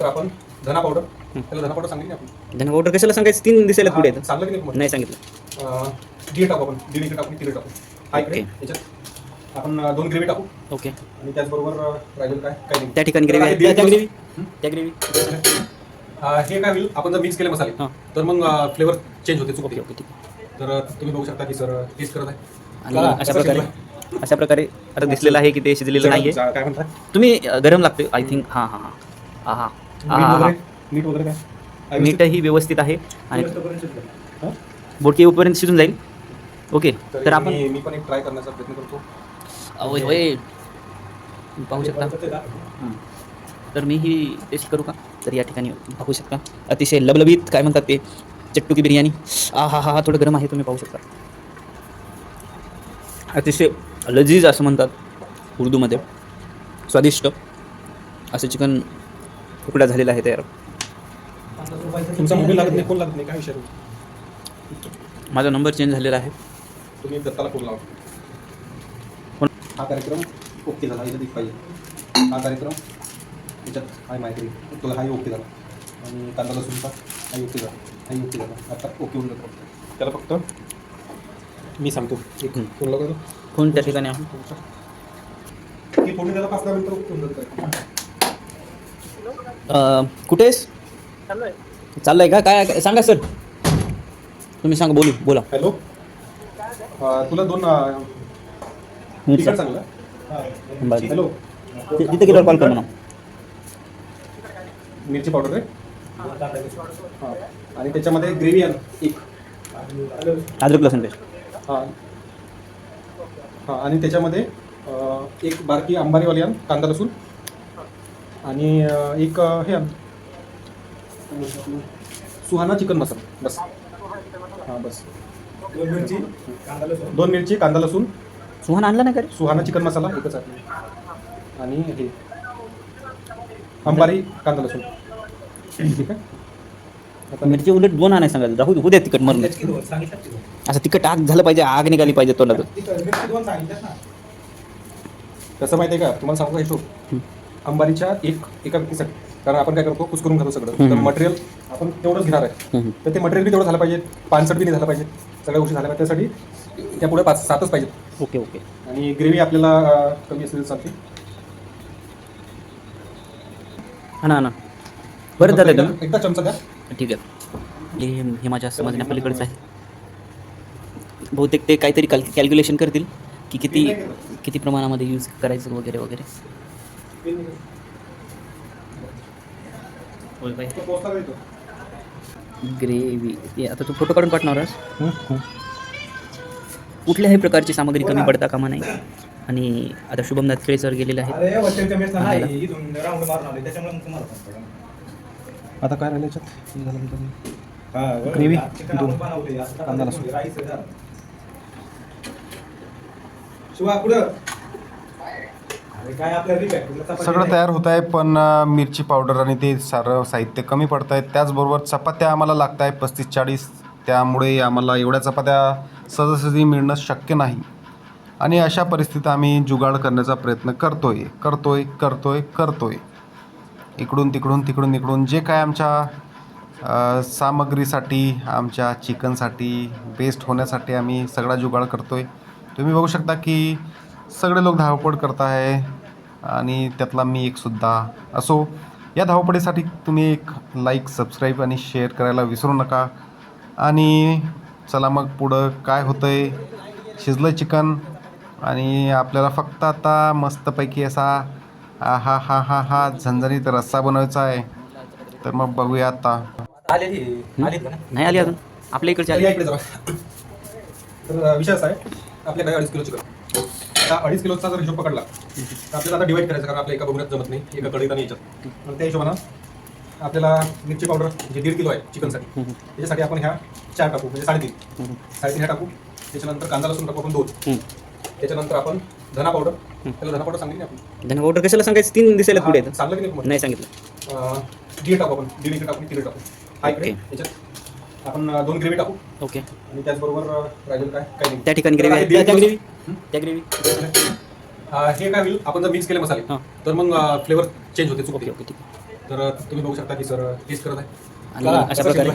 तर आपण धना पावडर त्याला धना पावडर सांगितली आपण? धन पावडर कशाला सांगायचं? तीन दिसायला पुढे येतं. सांगलं की नाही तुम्हाला? नाही सांगितलं. अं, दीड टाकू आपण. दीड लिटर टाकू टाकू. हा इकडे ओके. याच्यात आपण अं, दोन ग्रेव्ही टाकू. ओके. आणि त्याचबरोबर अं, काय? नाही. त्या ठिकाणी ग्रेव्ही आहे, आहे त्या- ग्रेव्ही. त्या ग्रेव्ही. अं, हे काय होईल? आपण जर मिक्स केले मसाले हां. तर मग फ्लेवर चेंज होते ओके चुकते. ओके ठीक आहे. तर अं, तुम्ही बघू शकता की सर टेस्ट करत आहे. आणि अशा कसं प्रकारे? अशा प्रकारे आता दिसलेलं आहे की ते शिजलेलं नाहीये. जा- काय म्हणतात तुम्ही अ, गरम लागते आय थिंक हां हां हां. हां हां मीठ हां वगैरे मीठ वगैरे काय? आहे मीठही व्यवस्थित? आहे आणि व्यवस्थित? हां? बोटकी येऊपर्यंत शिजून जाईल. ओके तर आपण मी मी पण एक ट्राय करण्याचा प्रयत्न करतो. होय होय पाहू शकता. तर मी ही. टेस्ट करू का? तर या ठिकाणी पाहू शकता. अतिशय लबलबीत काय म्हणतात ते? चट्टू की बिर्याणी. आ हा हा हा थोडं गरम आहे तुम्ही पाहू शकता. अतिशय लजीज असं म्हणतात उर्दूमध्ये. स्वादिष्ट. असं चिकन तुकडा झालेला आहे तयार तुमचा मोबाईल लागत नाही फोन लागत नाही काय विषय. माझा नंबर चेंज झालेला आहे. तुम्ही दत्ताला फोन लावा? हा कार्यक्रम ओके झाला याच्यात एक पाहिजे हा कार्यक्रम याच्यात हाय माहिती. तुला हाही ओके झाला. आणि कांदा लसूणचा हाही ओके झाला. हाही ओके झाला. आता ओके होऊन जातो. त्याला फक्त मी सांगतो. एक. फोन लावतो. कोण त्या ठिकाणी आहे. की फोन त्याला पाच दहा मिनिटं ओके होऊन जातं अ, कुठे आहेस चाललंय का? काय सांगा सर. तुम्ही सांगा बोलू बोला. हॅलो. तुला दोन. हॅलो. तिथे गेल्यावर कॉल कर म्हणा मिरची पावडर आहे हां. आणि त्याच्यामध्ये ग्रेव्ही एक. अद्रक लसूण पेस्ट. हां. हां आणि त्याच्यामध्ये एक बारकी अंबारीवाली आण कांदा लसूण. आणि एक हे सुहाना चिकन मसाला. बस. हां बस. दोन मिरची दोन मिरची कांदा लसूण. सुहान आणला नाही का रे सुहाना चिकन मसाला एकच आहे. आणि हे. अंबारी कांदा लसूण. ठीक आहे? आता मिरची उलट दोन आणाय सांगायचं. राहू दे उद्या तिखट मरण असं तिखट आग झालं पाहिजे आग निघाली पाहिजे तोंडातून. कसं माहिती आहे का? तुम्हाला सांगू का हिशोब? हं. अंबारीच्या एक एका व्यक्तीसाठी. कारण आपण काय करतो कुस करून खातो सगळं. तर मटेरियल आपण तेवढंच घेणार आहे. तर ते मटेरियल बी तेवढं झालं पाहिजे. पानसट बी नाही झालं पाहिजे. सगळ्या गोष्टी झाल्या पाहिजे. त्यासाठी त्या पुढे पाच सातच पाहिजेत. Okay okay. आणि ग्रेव्ही आपल्याला कमी असेल चालते. हा ना ना बरं झालं एकदा- चमचा द्या. ठीक आहे. हे हे माझ्या समजण्या पलीकडचं आहे. बहुतेक ते काहीतरी कॅल कॅल्क्युलेशन करतील की किती किती प्रमाणामध्ये यूज करायचं वगैरे वगैरे. बाई तो? ग्रेव्ही आता तू फोटो काढून पाठवणार आहेस? कुठल्याही प्रकारची सामग्री कमी पडता कामा नाही आणि आता शुभम नातखेळे सर गेलेले आहेत. आता काय राहिलं याच्यात. ग्रेव्ही. दोन. कांदा लसूण. शिवा पुढं. काय आपल्या रिपॅक सगळं तयार होत आहे पण मिरची पावडर आणि ते सारं साहित्य कमी पडत आहे. त्याचबरोबर चपात्या आम्हाला लागत आहे पस्तीस चाळीस. त्यामुळे आम्हाला एवढ्या चपात्या सहजासहजी मिळणं शक्य नाही. आणि अशा परिस्थितीत आम्ही जुगाड करण्याचा प्रयत्न करतोय करतोय करतोय करतोय. इकडून तिकडून तिकडून इकडून जे काय आमच्या सामग्रीसाठी आमच्या चिकनसाठी बेस्ट होण्यासाठी आम्ही सगळा जुगाड करतोय. तुम्ही बघू शकता की सगळे लोक धावपळ करत आहे. आणि त्यातला मी एक सुद्धा. असो या धावपळीसाठी तुम्ही एक लाईक सबस्क्राईब आणि शेअर करायला विसरू नका. आणि चला मग पुढं काय होतंय? शिजलं चिकन आणि आपल्याला फक्त आता मस्तपैकी असा हा हा हा हा हा झणझणीत रस्सा बनवायचा आहे. तर मग बघूया आता. नाही आली अजून? आपल्या इकडचे तर या आली इकडे जावा तर अं, विषय असा आहे आपल्याकडे अडीच किलो चिकन. आता अडीच किलोचा जर हिशोब पकडला तर आपल्याला आता डिवाईड करायचं कारण आपल्या एका बघण्यात जमत नाही एका कढईत आणि याच्यात. तर त्या हिशोबानं आपल्याला मिरची पावडर जे दीड किलो आहे चिकनसाठी. त्याच्यासाठी आपण ह्या चार टाकू म्हणजे साडेतीन. साडेतीन ह्या टाकू त्याच्यानंतर कांदा लसूण टाकू आपण दोन. त्याच्यानंतर आपण धना पावडर त्याला धना पावडर सांगितली आपण. धन पावडर कशाला सांगायचं? तीन दिसायला पुढे सांगलं की नाही सांगितलं. दीड टाकू आपण दीड लिटर टाकू तीन टाकू. हा इकडे ओके. आपण अं, दोन ग्रेव्ही टाकू. ओके. आणि त्याचबरोबर अं, राहिलेलं काय नाही त्या ठिकाणी ग्रेव्ही आहे. त्या ग्रेव्ही. त्या ग्रेव्ही. अं, हे काय होईल? आपण जर मिक्स केले मसाले हां. तर मग फ्लेवर चेंज होते चुकते. ओके ठीक आहे. तर तुम्ही बघू शकता की सर टेस्ट करत आहे. आणि चला, अशा प्रकारे?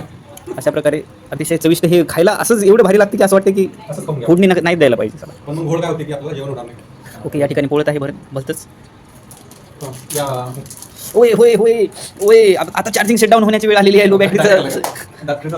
अशा प्रकारे अतिशय चविष्ट हे खायला असंच एवढं भारी लागते की असं वाटतं की असंच खाऊन घ्या. फोडणी नका- नाही द्यायला पाहिजे. चला. पण मग घोड काय होते की आपल्याला जेवण होणार नाही? ओके या ठिकाणी पोळत आहे बरं भलतंच. हं, या. होय होय होय. होय आता चार्जिंग सेट डाऊन होण्याची वेळ आलेली आहे लो बॅटरीचं डॉक्टरचा